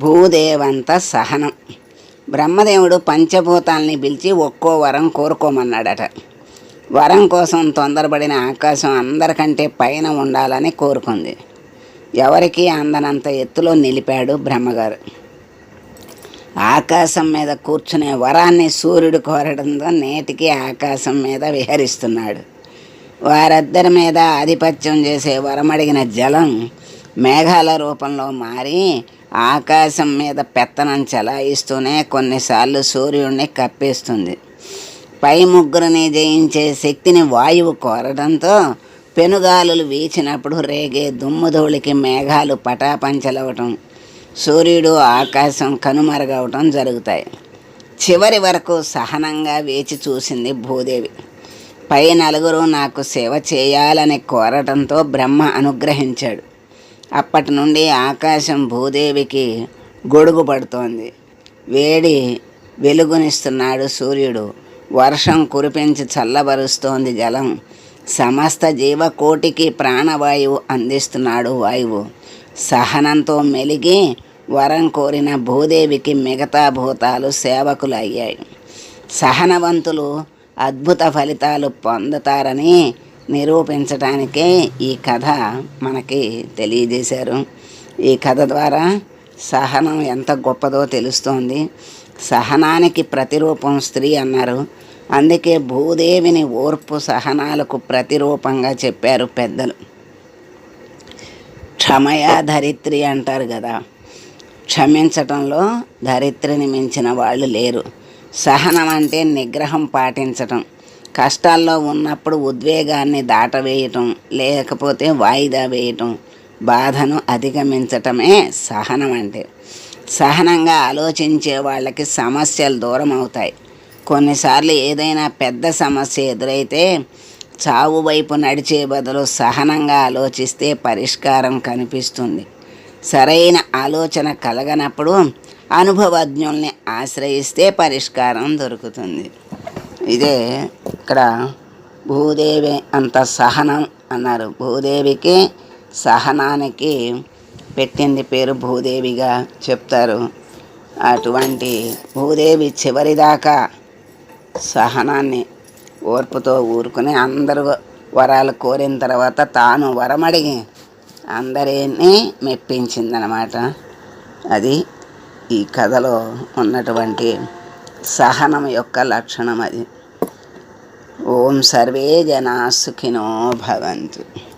భూదేవంత సహనం. బ్రహ్మదేవుడు పంచభూతాల్ని పిలిచి ఒక్కో వరం కోరుకోమన్నాడట. వరం కోసం తొందరపడిన ఆకాశం అందరికంటే పైన ఉండాలని కోరుకుంది. ఎవరికీ అందనంత ఎత్తులో నిలిపాడు బ్రహ్మగారు. ఆకాశం మీద కూర్చునే వరాన్ని సూర్యుడు కోరడంతో నేటికి ఆకాశం మీద విహరిస్తున్నాడు. వారిద్దరి మీద ఆధిపత్యం చేసే వరమడిగిన జలం మేఘాల రూపంలో మారి ఆకాశం మీద పెత్తనం చెలాయిస్తూనే కొన్నిసార్లు సూర్యుడిని కప్పేస్తుంది. పై ముగ్గురిని జయించే శక్తిని వాయువు కోరడంతో పెనుగాలులు వీచినప్పుడు రేగే దుమ్ముధూళికి మేఘాలు పటాపంచలవటం సూర్యుడు ఆకాశం కనుమరుగవటం జరుగుతాయి. చివరి వరకు సహనంగా వేచి చూసింది భూదేవి. పై నలుగురు నాకు సేవ చేయాలని కోరటంతో బ్రహ్మ అనుగ్రహించాడు. అప్పటి నుండి ఆకాశం భూదేవికి గొడుగు పడుతోంది. వేడి వెలుగునిస్తున్నాడు సూర్యుడు. వర్షం కురిపించి చల్లబరుస్తోంది జలం. సమస్త జీవకోటికి ప్రాణవాయువు అందిస్తున్నాడు వాయువు. సహనంతో మెలిగి వరం కోరిన భూదేవికి మిగతా భూతాలు సేవకులు అయ్యాయి సహనవంతులు అద్భుత ఫలితాలు పొందుతారని నిరూపించడానికే ఈ కథ మనకి తెలియజేశారు. ఈ కథ ద్వారా సహనం ఎంత గొప్పదో తెలుస్తోంది. సహనానికి ప్రతిరూపం స్త్రీ అన్నారు. అందుకే భూదేవిని ఓర్పు సహనాలకు ప్రతిరూపంగా చెప్పారు పెద్దలు. క్షమయా ధరిత్రి అంటారు కదా. క్షమించటంలో ధరిత్రిని మించిన వాళ్ళు లేరు. సహనం అంటే నిగ్రహం పాటించటం. కష్టాల్లో ఉన్నప్పుడు ఉద్వేగాన్ని దాటవేయటం లేకపోతే వాయిదా వేయటం బాధను అధిగమించటమే సహనం అంటే. సహనంగా ఆలోచించే వాళ్ళకి సమస్యలు దూరం అవుతాయి కొన్నిసార్లు ఏదైనా పెద్ద సమస్య ఎదురైతే చావు వైపు నడిచే బదులు సహనంగా ఆలోచిస్తే పరిష్కారం కనిపిస్తుంది. సరైన ఆలోచన కలగనప్పుడు అనుభవజ్ఞుల్ని ఆశ్రయిస్తే పరిష్కారం దొరుకుతుంది. ఇదే ఇక్కడ భూదేవి అంత సహనం అన్నారు. భూదేవికి సహనానికి పెట్టింది పేరు భూదేవిగా చెప్తారు. అటువంటి భూదేవి చివరిదాకా సహనాన్ని ఓర్పుతో ఊరుకుని అందరూ వరాలు కోరిన తర్వాత తాను వరమడిగి అందరినీ మెప్పించిందనమాట. అది ఈ కథలో ఉన్నటువంటి సహనం యొక్క లక్షణం అది. ఓం సర్వే జనా సుఖినో భవంతు.